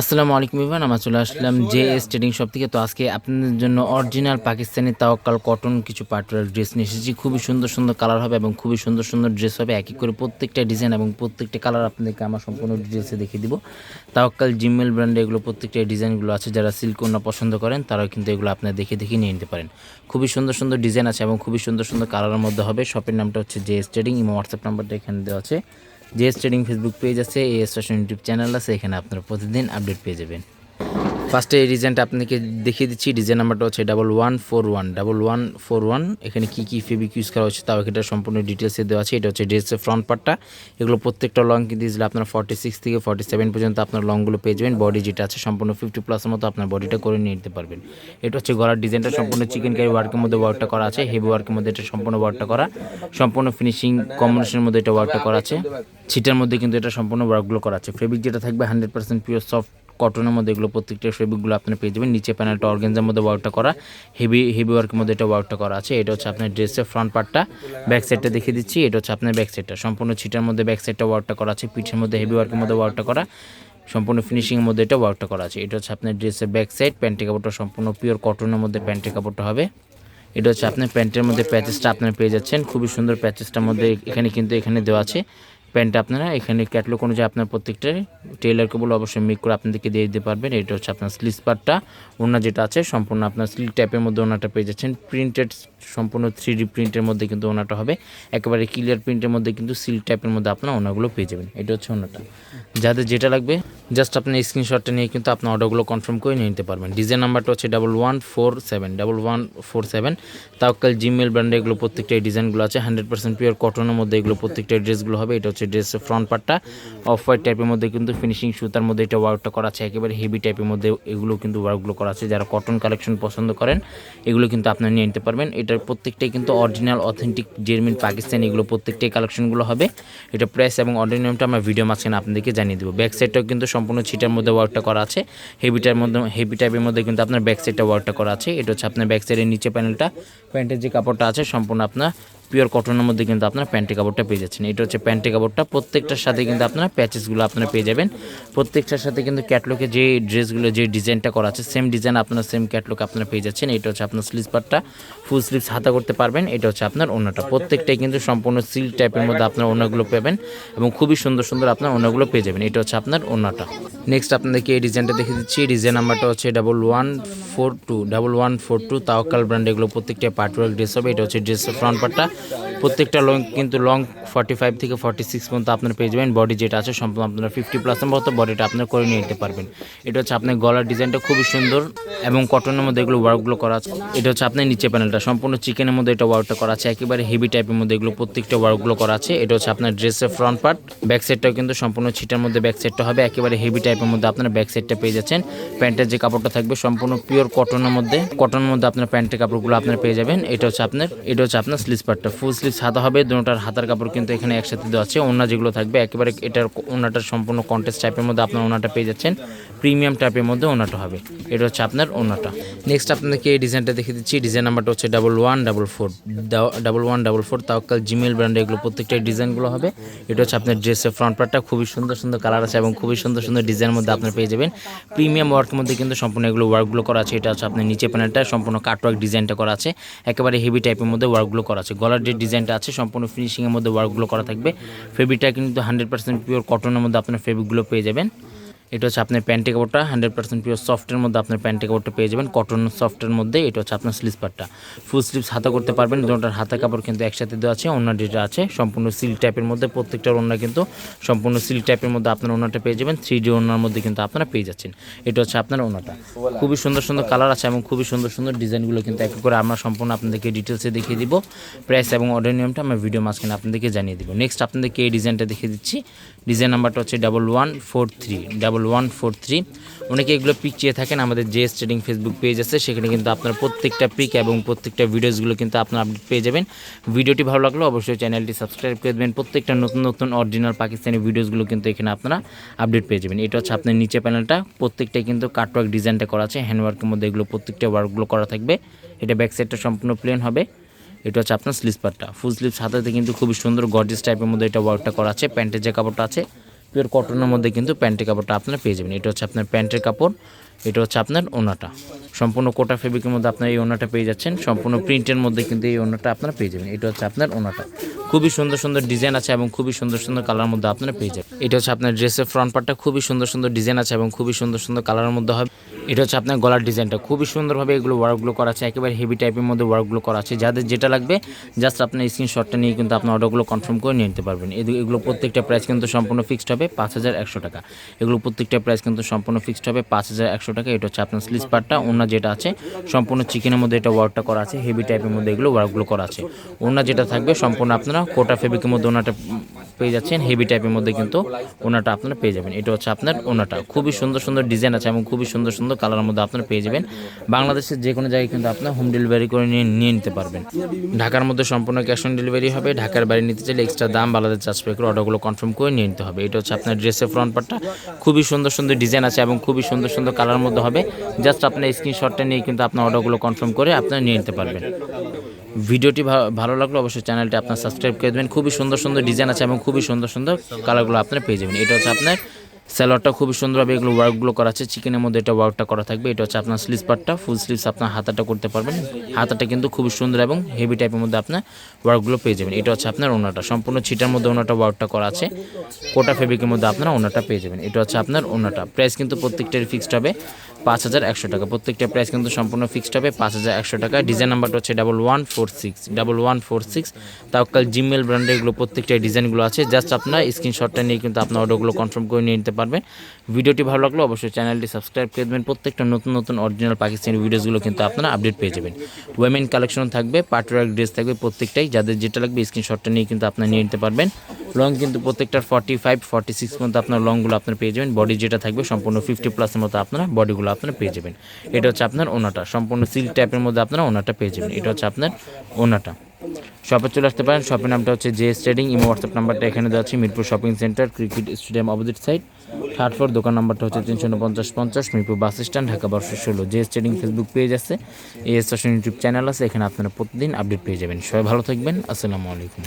আসসালামু আলাইকুম ইভান আমরা চলে আসলাম জে এস ট্রেডিং শপ থেকে। তো আজকে আপনাদের জন্য অরিজিনাল পাকিস্তানি তাওয়াক্কাল কটন কিছু পাটুয়ার ড্রেস নিয়ে এসেছি। খুবই সুন্দর সুন্দর কালার হবে এবং খুবই সুন্দর সুন্দর ড্রেস হবে। এক এক করে প্রত্যেকটা ডিজাইন এবং প্রত্যেকটা কালার আপনাদেরকে আমার সম্পূর্ণ ডিটেলসে দেখিয়ে দিব। তাওয়াক্কাল জিমেল ব্র্যান্ডে এগুলো প্রত্যেকটা ডিজাইনগুলো আছে। যারা সিল্ক ওনা পছন্দ করেন তারাও কিন্তু এগুলো আপনারা দেখে দেখে নিয়ে নিতে পারেন। খুবই সুন্দর সুন্দর ডিজাইন আছে এবং খুবই সুন্দর সুন্দর কালারের মধ্যে হবে। শপের নামটা হচ্ছে জে এস ট্রেডিং এবং হোয়াটসঅ্যাপ নাম্বারটা এখানে দেওয়া আছে। J S trading Facebook page আছে, A S fashion YouTube channel আছে, এখানে আপনারা প্রতিদিন আপডেট পেয়ে যাবেন। ফার্স্টে এই ডিজাইনটা আপনাকে দেখিয়ে দিচ্ছি। ডিজাইন নাম্বারটা হচ্ছে double one four one double one four one এখানে কী কী ফেব্রিক ইউজ করা হচ্ছে তাও এটা সম্পূর্ণ ডিটেলসে দেওয়া আছে। এটা হচ্ছে ড্রেসের ফ্রন্ট পার্টটা এগুলো প্রত্যেকটা লং কিন্তু দিয়েছিল আপনার ফর্টি সিক্স থেকে ফর্টি সেভেন পর্যন্ত আপনার লংগুলো পেয়ে যাবেন। বডি যেটা আছে সম্পূর্ণ ফিফটি প্লাসের মতো আপনার বডিটা করে নিয়ে নিতে পারবেন। এটা হচ্ছে গলার ডিজাইনটা সম্পূর্ণ চিকেন কারি ওয়ার্কের মধ্যে ওয়ার্কটা করা আছে। হেভি ওয়ার্কের মধ্যে এটা সম্পূর্ণ ওয়ার্কটা করা। সম্পূর্ণ ফিনিশিং কম্বিনেশনের মধ্যে এটা ওয়ার্কটা করা আছে। ছিটার মধ্যে কিন্তু এটা সম্পূর্ণ ওয়ার্কগুলো করা আছে। ফেব্রিক যেটা থাকবে হান্ড্রেড পার্সেন্ট পিওর সফট কটনের মধ্যে এগুলো প্রত্যেকটা ফেব্রিকগুলো আপনি পেয়ে যাবেন। নিচে প্যানেলটা অর্গেঞ্জার মধ্যে ওয়ার্কটা করা হেভি হেভি ওয়ার্কের মধ্যে এটা ওয়ার্কটা করা আছে। এটা হচ্ছে আপনার ড্রেসের ফ্রন্ট পার্টটা ব্যাক সাইডটা দেখিয়ে দিচ্ছি। এটা হচ্ছে আপনার ব্যাক সাইডটা সম্পূর্ণ ছিটার মধ্যে ব্যাক সাইডটা ওয়ার্কটা করা আছে। পিঠের মধ্যে হেভি ওয়ার্কের মধ্যে ওয়ার্কটা করা। সম্পূর্ণ ফিনিশিংয়ের মধ্যে এটা ওয়ার্কটা করা আছে। এটা হচ্ছে আপনার ড্রেসের ব্যাক সাইড প্যান্টের কাপড়টা সম্পূর্ণ পিওর কটনের মধ্যে প্যান্টের কাপড়টা হবে। এটা হচ্ছে আপনার প্যান্টের মধ্যে প্যাচেসটা আপনারা পেয়ে যাচ্ছেন। খুবই সুন্দর প্যাচেসটার মধ্যে এখানে কিন্তু এখানে দেওয়া আছে। প্যান্টটা আপনারা এখানে ক্যাটলগ অনুযায়ী আপনার প্রত্যেকটা টেলারকে বলে অবশ্যই মেক করে আপনাদেরকে দিয়ে দিতে পারবেন। এটা হচ্ছে আপনার স্লিস পার্টটা ওনার যেটা আছে, সম্পূর্ণ আপনার স্লিপ টাইপের মধ্যে ওনারটা পেয়ে যাচ্ছেন। প্রিন্টেড সম্পূর্ণ থ্রি ডি প্রিন্টের মধ্যে কিন্তু ওনাটা হবে। একেবারে ক্লিয়ার প্রিন্টের মধ্যে কিন্তু সিল্ক টাইপের মধ্যে আপনার ওনাগুলো পেয়ে যাবেন। এটা হচ্ছে ওনাটা। যাদের যেটা লাগবে জাস্ট আপনার স্ক্রিনশটটা নিয়ে কিন্তু আপনার অর্ডারগুলো কনফার্ম করে নিয়ে নিতে পারবেন। ডিজাইন নাম্বারটা হচ্ছে double one four seven double one four seven তাওকাল জিমেল ব্র্যান্ডে এগুলো প্রত্যেকটা ডিজাইনগুলো আছে। হান্ড্রেড পার্সেন্ট পিওর কটনের মধ্যে এগুলো প্রত্যেকটা ড্রেসগুলো হবে। এটা হচ্ছে ড্রেসের ফ্রন্ট পার্টটা অফ হোয়াইট টাইপের মধ্যে কিন্তু ফিনিশিং সুতার মধ্যে এটা ওয়ার্কটা করা আছে। একেবারে হেভি টাইপের মধ্যে এগুলো কিন্তু ওয়ার্কগুলো করা আছে। যারা কটন কালেকশন পছন্দ করেন, এগুলো কিন্তু আপনারা নিয়ে নিতে পারবেন। এটার প্রত্যেকটাই কিন্তু অরিজিনাল অথেন্টিক জেরমিন পাকিস্তান এগুলো প্রত্যেকটাই কালেকশনগুলো হবে। এটা প্রাইস এবং অর্ডার নিয়মটা আমরা ভিডিও মাঝখানে আপনাদেরকে জানিয়ে দেবো। ব্যাক সাইডটাও কিন্তু সম্পূর্ণ ছিটার মধ্যে ওয়ার্কটা করা আছে। হেভিটার মধ্যে হেভি টাইপের মধ্যে কিন্তু আপনার ব্যাক সাইডটা ওয়ার্কটা করা আছে। এটা হচ্ছে আপনার ব্যাক সাইডের নিচে প্যানেলটা প্যান্টের যে কাপড়টা আছে, সম্পূর্ণ আপনার পিওর কটনের মধ্যে কিন্তু আপনার প্যান্টের কাপড়টা পেয়ে যাচ্ছেন। এটা হচ্ছে প্যান্টের কাপড়টা, প্রত্যেকটার সাথে কিন্তু আপনার প্যাচেসগুলো আপনারা পেয়ে যাবেন। প্রত্যেকটার সাথে কিন্তু ক্যাটলকে যে ড্রেসগুলো, যে ডিজাইনটা করা আছে, সেম ডিজাইন আপনার, সেম ক্যাটলক আপনারা পেয়ে যাচ্ছেন। এটা হচ্ছে আপনার স্লিভ পার্টটা ফুল স্লিভস হাতা করতে পারবেন। এটা হচ্ছে আপনার ওনাটা। প্রত্যেকটাই কিন্তু সম্পূর্ণ সিল্ক টাইপের মধ্যে আপনার ওনাগুলো পাবেন এবং খুবই সুন্দর সুন্দর আপনার ওনাগুলো পেয়ে যাবেন। এটা হচ্ছে আপনার ওনাটা। নেক্সট আপনাদেরকে এই ডিজাইনটা দেখে দিচ্ছি। ডিজাইন নাম্বারটা হচ্ছে double one four two double one four two তাওকাল brand এগুলো প্রত্যেকটা পার্টওয়ার্ক ড্রেস হবে। এটা হচ্ছে ড্রেসের ফ্রন্ট পার্টটা প্রত্যেকটা লং কিন্তু লং ফর্টি ফাইভ থেকে ফর্টি সিক্স পর্যন্ত আপনার পেয়ে যাবেন। বডি যেটা আছে সম্পূর্ণ আপনারা ফিফটি প্লাসের মতো বডিটা আপনার করে নিয়ে নিতে পারবেন। এটা হচ্ছে আপনার গলার ডিজাইনটা খুবই সুন্দর এবং কটনের মধ্যে এগুলো ওয়ার্কগুলো করা আছে। এটা হচ্ছে আপনার নিচে প্যানেলটা সম্পূর্ণ চিকেনের মধ্যে এটা ওয়ার্কটা করা আছে। একেবারে হেভি টাইপের মধ্যে এগুলো প্রত্যেকটা ওয়ার্কগুলো করা আছে। এটা হচ্ছে আপনার ড্রেসের ফ্রন্ট পার্ট ব্যাক সাইডটাও কিন্তু সম্পূর্ণ ছিটার মধ্যে ব্যাক সাইডটা হবে। একেবারে হেভি টাইপের মধ্যে আপনার ব্যাক সাইডটা পেয়ে যাচ্ছেন। প্যান্টের যে কাপড়টা থাকবে সম্পূর্ণ পিওর কটনের মধ্যে। কটনের মধ্যে আপনার প্যান্টের কাপড়গুলো আপনার পেয়ে যাবেন। এটা হচ্ছে আপনার এটা হচ্ছে আপনার স্লিজ পার্টটা ফুল স্লিভ সাদা হবে, দুটার হাতার কাপড় কিন্তু এখানে একসাথে দেওয়া আছে ওনা যেগুলো থাকবে, একেবারে এটার ওনাটার সম্পূর্ণ কন্টেস্ট টাইপের মধ্যে আপনার ওনাটা পেয়ে যাচ্ছেন প্রিমিয়াম টাইপের মধ্যে ওনাটা হবে, এটা হচ্ছে আপনার ওনাটা নেক্সট আপনাদেরকে এই ডিজাইনটা দেখে দিচ্ছি ডিজাইন নাম্বারটা হচ্ছে double one double four double one double four তাওকাল জিমেল ব্র্যান্ডে এগুলো প্রত্যেকটা ডিজাইনগুলো হবে, এটা হচ্ছে আপনার ড্রেসের ফ্রন্ট পার্টটা খুবই সুন্দর সুন্দর কালার আছে এবং খুবই সুন্দর সুন্দর ডিজাইনের মধ্যে আপনার পেয়ে যাবেন প্রিমিয়াম ওয়ার্কের মধ্যে কিন্তু সম্পূর্ণ এগুলো ওয়ার্কগুলো করা আছে, এটা হচ্ছে আপনার নিচে প্যানেলটা সম্পূর্ণ কাটওয়ার্ক ডিজাইনটা করা আছে, একেবারে হেভি টাইপের মধ্যে ওয়ার্কগুলো করা আছে, গলার যে ডিজাইনটা আছে, সম্পূর্ণ ফিনিশিংয়ের মধ্যে ওয়ার্কগুলো করা থাকবে। ফেব্রিকটা কিন্তু হান্ড্রেড পার্সেন্ট পিওর কটনের মধ্যে আপনার ফেব্রিকগুলো পেয়ে যাবেন। এটা হচ্ছে আপনার প্যান্টি কাপড়টা হান্ড্রেড পার্সেন্ট পিওর সফটের মধ্যে আপনার প্যান্টি কাপড়টা পেয়ে যাবেন। কটন সফটের মধ্যে এটা হচ্ছে আপনার স্লিপারটা ফুল স্লিপস হাতা করতে পারবেন, দুটার হাতা কাপড় কিন্তু একসাথে দেওয়া আছে অন্য যেটা আছে, সম্পূর্ণ সিল্ক টাইপের মধ্যে প্রত্যেকটার ওনার কিন্তু সম্পূর্ণ সিল্ক টাইপের মধ্যে আপনার ওনাটা পেয়ে যাবেন থ্রি ডি ওনার মধ্যে কিন্তু আপনারা পেয়ে যাচ্ছেন। এটা হচ্ছে আপনার ওনাটা খুবই সুন্দর সুন্দর কালার আছে এবং খুবই সুন্দর সুন্দর ডিজাইনগুলো কিন্তু এক করে আমরা সম্পূর্ণ আপনাদেরকে ডিটেলসে দেখিয়ে দিব। প্রাইস এবং অর্ডার নিয়মটা আমরা ভিডিও মাঝখানে আপনাদেরকে জানিয়ে দিব। নেক্সট আপনাদেরকে এই ডিজাইনটা দেখিয়ে দিচ্ছি। ডিজাইন নাম্বারটা হচ্ছে double one four three double one four three অনেকে এগুলো পিক চেয়ে থাকেন, আমাদের জে ট্রেডিং ফেসবুক পেজ আছে, সেখানে কিন্তু আপনার প্রত্যেকটা পিক এবং প্রত্যেকটা ভিডিওসগুলো কিন্তু আপনার আপডেট পেয়ে যাবেন। ভিডিওটি ভালো লাগল অবশ্যই চ্যানেলটি সাবস্ক্রাইব করে দেবেন। প্রত্যেকটা নতুন নতুন অরিজিনাল পাকিস্তানি ভিডিওসগুলো কিন্তু এখানে আপনারা আপডেট পেয়ে যাবেন। এটা হচ্ছে আপনার নিচে প্যানেলটা প্রত্যেকটাই কিন্তু কাটওয়ার্ক ডিজাইনটা করা আছে। হ্যান্ডওয়ার্কের মধ্যে এগুলো প্রত্যেকটা ওয়ার্কগুলো করা থাকবে। এটা ব্যাক সাইডটা সম্পূর্ণ প্লেন হবে। এটা হচ্ছে আপনার স্লিপারটা ফুল স্লিভ সাথে কিন্তু খুবই সুন্দর গর্জিয়াস টাইপের মধ্যে এটা ওয়ার্কটা করা আছে। প্যান্টের যে কাপড়টা আছে পিওর কটনের মধ্যে কিন্তু প্যান্টের কাপড়টা আপনারা পেয়ে যাবেন। এটা হচ্ছে আপনার প্যান্টের কাপড়, এটা হচ্ছে আপনার ওনাটা। সম্পূর্ণ কোটা ফেব্রিকের মধ্যে আপনার এই ওনাটা পেয়ে যাচ্ছেন। সম্পূর্ণ প্রিন্টের মধ্যে কিন্তু এই ওনাটা আপনারা পেয়ে যাবেন। এটা হচ্ছে আপনার ওনাটা। খুবই সুন্দর সুন্দর ডিজাইন আছে এবং খুবই সুন্দর সুন্দর কালার মধ্যে আপনারা পেয়ে যাবেন। এটা হচ্ছে আপনার ড্রেসের ফ্রন্ট পার্টটা খুবই সুন্দর সুন্দর ডিজাইন আছে এবং খুবই সুন্দর সুন্দর কালারের মধ্যে হবে। এটা হচ্ছে আপনার গলার ডিজাইনটা। খুবই সুন্দরভাবে এগুলো ওয়ার্কগুলো করা আছে, একেবারে হেভি টাইপের মধ্যে ওয়ার্কগুলো করা আছে। যাদের যেটা লাগবে জাস্ট আপনার স্ক্রিনশটটা নিয়ে কিন্তু আপনার অর্ডারগুলো কনফার্ম করে নিয়ে নিতে পারবেন। এগুলো প্রত্যেকটা প্রাইস কিন্তু সম্পূর্ণ ফিক্সড হবে, পাঁচ হাজার একশো টাকা। এগুলো প্রত্যেকটা প্রাইস কিন্তু সম্পূর্ণ ফিক্সড হবে, পাঁচ হাজার একশো টাকা। এটা হচ্ছে আপনার স্লিস পার্টটা অন্য যেটা আছে, সম্পূর্ণ চিকেনের মধ্যে এটা ওয়ার্কটা করা আছে হেভি টাইপের মধ্যে এগুলো ওয়ার্কগুলো করা আছে। অন্য যেটা থাকবে, সম্পূর্ণ আপনারা কোটা ফেব্রিকের মধ্যে ওনাটা পেয়ে যাচ্ছেন হেভি টাইপের মধ্যে কিন্তু ওনাটা আপনারা পেয়ে যাবেন। এটা হচ্ছে আপনার ওনাটা খুবই সুন্দর সুন্দর ডিজাইন আছে এবং খুবই সুন্দর সুন্দর কালারের মধ্যে আপনারা পেয়ে যাবেন। বাংলাদেশের যে কোনো জায়গায় কিন্তু আপনার হোম ডেলিভারি করে নিয়ে নিয়ে নিতে পারবেন। ঢাকার মধ্যে সম্পূর্ণ ক্যাশ অন ডেলিভারি হবে। ঢাকার বাইরে নিতে চাইলে এক্সট্রা দাম আলাদা চার্জ পে করে অর্ডারগুলো কনফার্ম করে নিয়ে নিতে হবে। এটা হচ্ছে আপনার ড্রেসের ফ্রন্ট পার্টটা খুবই সুন্দর সুন্দর ডিজাইন আছে এবং খুবই সুন্দর সুন্দর কালার মধ্যে হবে। জাস্ট আপনার স্ক্রিনশটটা নিয়ে কিন্তু আপনার অর্ডারগুলো কনফার্ম করে আপনারা নিয়ে নিতে পারবেন। ভিডিওটি ভালো লাগল অবশ্যই চ্যানেলটি আপনার সাবস্ক্রাইব করে দেবেন। খুবই সুন্দর সুন্দর ডিজাইন আছে এবং খুবই সুন্দর সুন্দর কালারগুলো আপনারা পেয়ে যাবেন। এটা হচ্ছে আপনার স্যালোয়ারটা খুবই সুন্দরভাবে এগুলো ওয়ার্কগুলো করা আছে। চিকেনের মধ্যে এটা ওয়ার্কটা করা থাকবে, এটা হচ্ছে আপনার স্লিভস পার্টটা ফুল স্লিভস আপনার হাতাটা করতে পারবেন। হাতাটা কিন্তু খুবই সুন্দর এবং হেভি টাইপের মধ্যে আপনার ওয়ার্কগুলো পেয়ে যাবেন। এটা হচ্ছে আপনার ওনাটা, সম্পূর্ণ ছিটার মধ্যে ওনাটা ওয়ার্কটা করা আছে। কোটা ফেব্রিকের মধ্যে আপনার ওনাটা পেয়ে যাবেন। এটা হচ্ছে আপনার ওনাটা। প্রাইস কিন্তু প্রত্যেকটার ফিক্সড হবে, পাঁচ হাজার একশো টাকা। প্রত্যেকটা প্রাইস কিন্তু সম্পূর্ণ ফিক্সড হবে, পাঁচ হাজার একশো টাকা। ডিজাইন নাম্বারটা হচ্ছে double one four six double one four six তাওকাল জিমেল ব্র্যান্ডের এগুলো প্রত্যেকটা ডিজাইনগুলো আছে। জাস্ট আপনার স্ক্রিনশটটা নিয়ে কিন্তু আপনার অর্ডারগুলো কনফার্ম করে নিয়ে নিতে পারবেন। ভিডিওটি ভালো লাগল অবশ্যই চ্যানেলটি সাবস্ক্রাইব করে দেবেন। প্রত্যেকটা নতুন নতুন অরিজিনাল পাকিস্তানি ভিডিওসগুলো কিন্তু আপনারা আপডেট পেয়ে যাবেন। ওয়েমেন কালেকশন থাকবে পাটওয়ার্ক ড্রেস থাকবে প্রত্যেকটাই। যাদের যেটা লাগবে স্ক্রিনশটটা নিয়ে কিন্তু আপনারা নিয়ে নিতে পারবেন। লং কিন্তু প্রত্যেকটার ফর্টি ফাইভ ফর্টি সিক্স মতো আপনার লংগুলো আপনারা পেয়ে যাবেন। বডি যেটা থাকবে সম্পূর্ণ ফিফটি প্লাসের মতো আপনারা বডিগুলো আপনারা পেয়ে যাবেন। এটা হচ্ছে আপনার ওনাটা। সম্পূর্ণ সিল্ক টাইপের মধ্যে আপনারা ওনাটা পেয়ে যাবেন। এটা হচ্ছে আপনার ওনাটা। শপে চলে আসতে পারেন। শপের নামটা হচ্ছে জে ট্রেডিং ইমো হোয়াটসঅ্যাপ নাম্বারটা এখানে দেওয়া আছে, Mirpur shopping centre cricket stadium opposite side third floor দোকান নাম্বারটা হচ্ছে তিনশো উনপঞ্চাশ পঞ্চাশ মিরপুর বাস স্ট্যান্ড ঢাকা বারোশো ষোলো। জে ট্রেডিং ফেসবুক পেজ আছে। এ এস ইউটিউব চ্যানেল আছে। এখানে আপনারা প্রতিদিন আপডেট পেয়ে যাবেন। সবাই ভালো থাকবেন। আসসালামু আলাইকুম।